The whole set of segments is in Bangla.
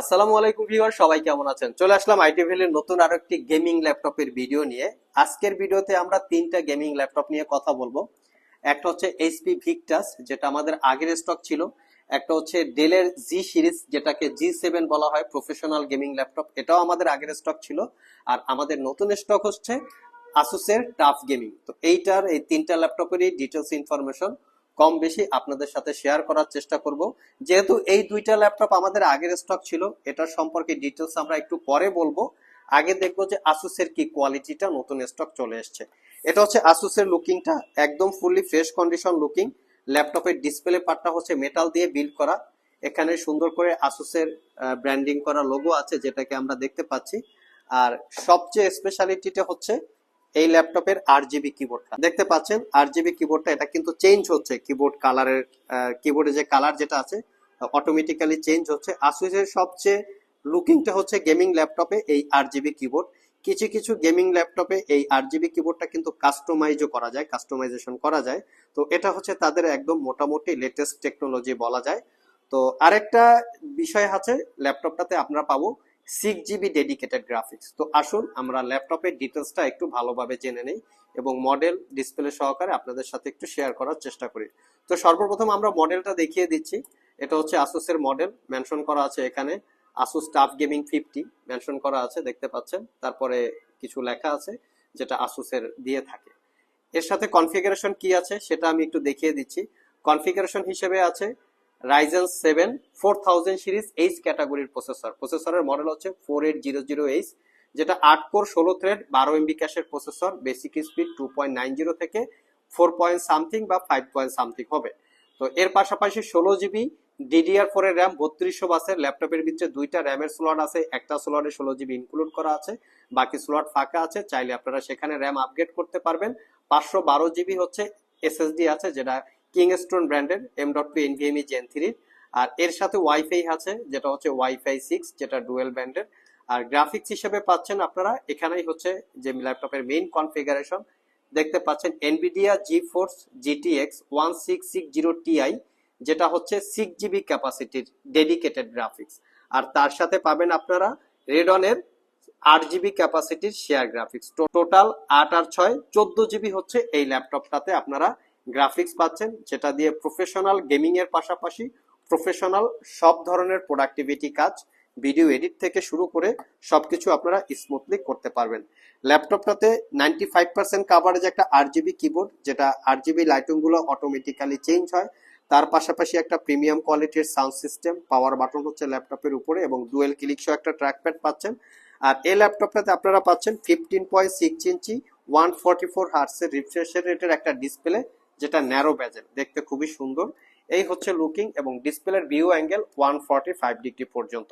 আসসালামু আলাইকুম ভিউয়ার, সবাই কেমন আছেন? চলে আসলাম আইটি ভ্যালির নতুন আরও একটি গেমিং ল্যাপটপের ভিডিও নিয়ে। আজকের ভিডিওতে আমরা তিনটা গেমিং ল্যাপটপ নিয়ে কথা বলব। একটা হচ্ছে এইচপি ভিক্টাস যেটা আমাদের আগের স্টক ছিল। একটা হচ্ছে ডেলের জি সিরিজ যেটাকে জি সেভেন বলা হয় প্রফেশনাল গেমিং ল্যাপটপ এটাও আমাদের আগের স্টক ছিল। আর আমাদের নতুন স্টক হচ্ছে আসুসের টাফ গেমিং তো এইটার এই তিনটা ল্যাপটপেরই ডিটেলস ইনফরমেশন কম বেশি আপনাদের সাথে শেয়ার করার চেষ্টা করব। যেহেতু এই দুইটা ল্যাপটপ আমাদের আগের স্টক ছিল, এটার সম্পর্কে ডিটেলস আমরা একটু পরে বলব। আগে দেখব যে আসুসের কি কোয়ালিটিটা নতুন স্টক চলে এসছে। এটা হচ্ছে আসুসের লুকিংটা একদম ফুললি ফ্রেশ কন্ডিশন লুকিং ল্যাপটপের ডিসপ্লে পার্টটা হচ্ছে মেটাল দিয়ে বিল্ড করা। এখানে সুন্দর করে আসুসের ব্র্যান্ডিং করা লোগো আছে যেটাকে আমরা দেখতে পাচ্ছি। আর সবচেয়ে স্পেশালিটিটা হচ্ছে এই ল্যাপটপের আর জিবি কিবোর্ডটা দেখতে পাচ্ছেন আর জিবি কিবোর্ডটা এটা কিন্তু চেঞ্জ হচ্ছে কিবোর্ড কালারের কিবোর্ডে যে কালার যেটা আছে অটোমেটিক্যালি চেঞ্জ হচ্ছে। আসুসের সবচেয়ে লুকিংটা হচ্ছে গেমিং ল্যাপটপে এই আর জিবি কিবোর্ড কিছু কিছু গেমিং ল্যাপটপে এই আর জিবি কিবোর্ডটা কিন্তু কাস্টমাইজও করা যায় কাস্টমাইজেশন করা যায়। তো এটা হচ্ছে তাদের একদম মোটামুটি লেটেস্ট টেকনোলজি বলা যায়। তো আরেকটা বিষয় আছে ল্যাপটপটাতে আমরা পাবো সিক্স জিবি ডেডিকেটেড গ্রাফিক্স তো আসুন আমরা ল্যাপটপের ডিটেলসটা একটু ভালোভাবে জেনে নেই এবং মডেল ডিসপ্লে সহকারে আপনাদের সাথে একটু শেয়ার করার চেষ্টা করি। তো সর্বপ্রথম আমরা মডেলটা দেখিয়ে দিচ্ছি। এটা হচ্ছে আসুসের মডেল মেনশন করা আছে এখানে Asus TUF gaming fifty mention করা আছে দেখতে পাচ্ছেন। তারপরে কিছু লেখা আছে যেটা আসুসের দিয়ে থাকে। এর সাথে কনফিগারেশন কি আছে সেটা আমি একটু দেখিয়ে দিচ্ছি। কনফিগারেশন হিসেবে আছে Ryzen seven four thousand series H ক্যাটাগরির প্রসেসর প্রসেসরের মডেল হচ্ছে four eight zero zero H যেটা আট কোর ষোলো থ্রেড বারো এমবি ক্যাশের processor basic speed two point nine zero থেকে ফোর পয়েন্ট সামথিং বা ফাইভ পয়েন্ট সামথিং হবে। তো এর পাশাপাশি ষোলো জিবি ডিডিআর ফোর এর র্যাম বত্রিশশো বাসের ল্যাপটপের ভিতরে দুইটা র্যামের স্লট আছে, একটা স্লটে ষোলো জিবি ইনক্লুড করা আছে, বাকি স্লট ফাঁকা আছে, চাইলে আপনারা সেখানে র্যাম আপগ্রেড করতে পারবেন। পাঁচশো বারো জিবি হচ্ছে এসএসডি আছে, যেটা কিংস্টোন ব্র্যান্ডের M dot two NVMe gen থ্রির আর এর সাথে ওয়াইফাই আছে, যেটা হচ্ছে ওয়াইফাই সিক্স যেটা ডুয়েল ব্যান্ডের আর গ্রাফিক্স হিসেবে পাচ্ছেন আপনারা, এখানেই হচ্ছে যে ল্যাপটপের মেইন কনফিগারেশন দেখতে পাচ্ছেন Nvidia GeForce GTX one six six zero Ti যেটা হচ্ছে সিক্স জিবি ক্যাপাসিটির ডেডিকেটেড গ্রাফিক্স আর তার সাথে পাবেন আপনারা রেডনের আট জিবি ক্যাপাসিটির শেয়ার গ্রাফিক্স টোটাল আট আর ছয়, চোদ্দ জিবি হচ্ছে এই ল্যাপটপটাতে আপনারা গ্রাফিক্স পাচ্ছেন, যেটা দিয়ে প্রফেশনাল গেমিং এর পাশাপাশি প্রফেশনাল সব ধরনের প্রোডাক্টিভিটি কাজ ভিডিও এডিট থেকে শুরু করে সবকিছু আপনারা স্মুথলি করতে পারবেন। ল্যাপটপটাতে নাইনটি ফাইভ পার্সেন্ট কাভারেজ একটা আট জিবি কিবোর্ড যেটা আট জিবি লাইটিংগুলো অটোমেটিক্যালি চেঞ্জ হয়। তার পাশাপাশি একটা প্রিমিয়াম কোয়ালিটির সাউন্ড সিস্টেম পাওয়ার বাটন হচ্ছে ল্যাপটপের উপরে এবং ডুয়েল ক্লিক সহ একটা ট্র্যাকপ্যাড পাচ্ছেন। আর এই ল্যাপটপটাতে আপনারা পাচ্ছেন fifteen point six inch one forty four হার্সের রিফ্রেশের রেটের একটা ডিসপ্লে যেটা ন্যারো ব্যাজেল দেখতে খুবই সুন্দর। এই হচ্ছে লুকিং এবং ডিসপ্লের ভিউ অ্যাঙ্গেল ওয়ান ডিগ্রি পর্যন্ত।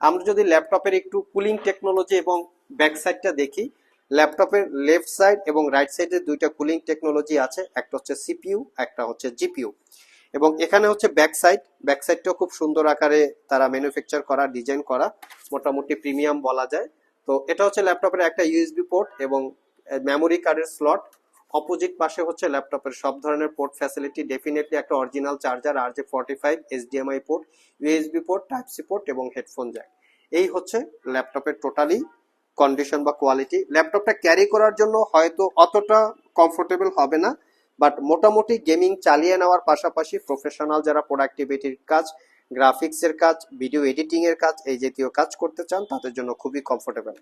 আমরা যদি ল্যাপটপের একটু কুলিং টেকনোলজি এবং ব্যাক সাইডটা দেখি ল্যাপটপের লেফট সাইড এবং রাইট সাইডে দুইটা কুলিং টেকনোলজি আছে, একটা হচ্ছে সিপিইউ একটা হচ্ছে জিপিইউ এবং এখানে হচ্ছে ব্যাক সাইড ব্যাক সাইডটাও খুব সুন্দর আকারে তারা ম্যানুফ্যাকচার করা ডিজাইন করা, মোটামুটি প্রিমিয়াম বলা যায়। তো এটা হচ্ছে ল্যাপটপের একটা ইউএসবি পোর্ট এবং মেমোরি কার্ডের স্লট অপোজিট পাশে হচ্ছে ল্যাপটপের সব ধরনের পোর্ট ফ্যাসিলিটি ডেফিনেটলি একটা অরিজিনাল চার্জার আর J forty five HDMI port USB port type C port এবং হেডফোন জ্যাক এই হচ্ছে ল্যাপটপের টোটালি কন্ডিশন বা কোয়ালিটি ল্যাপটপটা ক্যারি করার জন্য হয়তো অতটা কমফোর্টেবল হবে না বাট মোটামুটি গেমিং চালিয়ে নেওয়ার পাশাপাশি প্রফেশনাল যারা প্রোডাক্টিভিটির কাজ গ্রাফিক্সের কাজ, ভিডিও এডিটিং এর কাজ, এই জাতীয় কাজ করতে চান, তাদের জন্য খুবই কমফোর্টেবল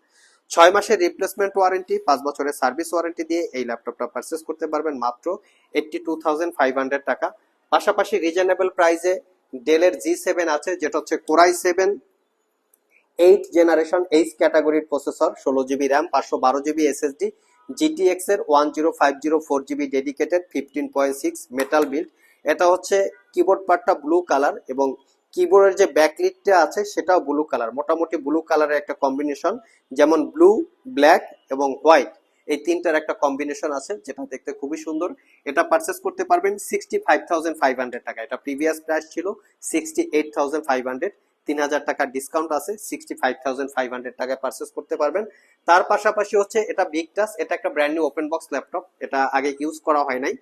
ছয় মাসের রিপ্লেসমেন্ট ওয়ারেন্টি পাঁচ বছরের সার্ভিস ওয়ারেন্টি দিয়ে এই ল্যাপটপটা পারচেস করতে পারবেন মাত্র eighty two thousand five hundred টাকা। পাশাপাশি রিজনেবল প্রাইসে ডেলের জি সেভেন আছে, যেটা হচ্ছে core i seven eight generation H ক্যাটাগরির প্রসেসর ষোলো জিবি র্যাম পাঁচশো বারো জিবি এসএসডি জিটিএক্স এর one zero five zero four GB dedicated fifteen point six metal build এটা হচ্ছে কিবোর্ড পার্টটা ব্লু কালার এবং কিবোর্ডের যে ব্যাকলিটটা আছে, সেটাও ব্লু কালার মোটামুটি ব্লু কালারের একটা কম্বিনেশন যেমন ব্লু ব্ল্যাক এবং হোয়াইট এই তিনটার একটা কম্বিনেশন আছে, যেটা দেখতে খুবই সুন্দর। এটা পারচেস করতে পারবেন sixty five thousand five hundred টাকা। এটা প্রিভিয়াস প্রাইস ছিল sixty eight thousand five hundred তিন হাজার টাকার ডিসকাউন্ট আছে sixty five thousand five hundred টাকায় পারচেস করতে পারবেন। তার পাশাপাশি হচ্ছে এটা বিগ টাস এটা একটা brand new open box laptop এটা আগে ইউজ করা হয় নাই।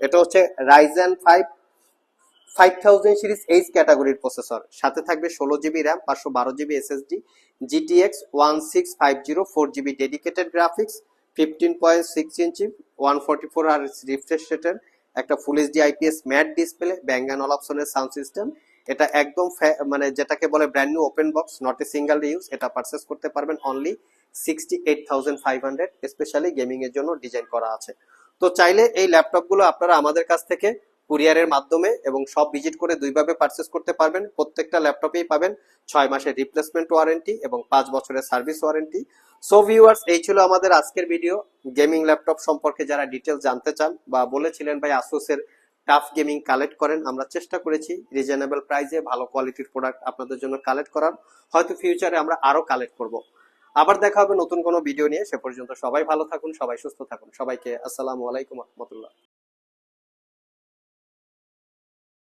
এটা হচ্ছে Ryzen five five thousand series H ক্যাটাগরির প্রসেসর সাথে থাকবে ষোলো জিবি র্যাম পাঁচশো বারো GB SSD GTX one six five zero four GB dedicated graphics fifteen point six inch one forty four আর রিফ্রেশ রেটের একটা full HD IPS matte display ব্যাঙ্গান অপশনের সাউন্ড সিস্টেম এটা একদম মানে যেটাকে বলে brand new open box not a single use এটা পারচেস করতে পারবেন only sixty eight thousand five hundred specially gaming এর জন্য ডিজাইন করা আছে। তো চাইলে এই ল্যাপটপগুলো আপনারা আমাদের কাছ থেকে কুরিয়ারের মাধ্যমে এবং সব ভিজিট করে দুইভাবে পারচেস করতে পারবেন। প্রত্যেকটা ল্যাপটপেই পাবেন ছয় মাসের রিপ্লেসমেন্ট ওয়ারেন্টি এবং পাঁচ বছরের সার্ভিস ওয়ারেন্টি সো ভিউয়ার্স এই ছিল আমাদের আজকের ভিডিও গেমিং ল্যাপটপ সম্পর্কে যারা ডিটেলস জানতে চান বা বলেছিলেন ভাই আসুসের টাফ গেমিং কালেক্ট করেন, আমরা চেষ্টা করেছি রিজনেবল প্রাইসে ভালো কোয়ালিটির প্রোডাক্ট আপনাদের জন্য কালেক্ট করার। হয়তো ফিউচারে আমরা আরও কালেক্ট করব। আবার দেখা হবে নতুন কোনো ভিডিও নিয়ে। সে পর্যন্ত সবাই ভালো থাকুন, সবাই সুস্থ থাকুন। সবাইকে আসসালামু আলাইকুম রহমতুল্লাহ।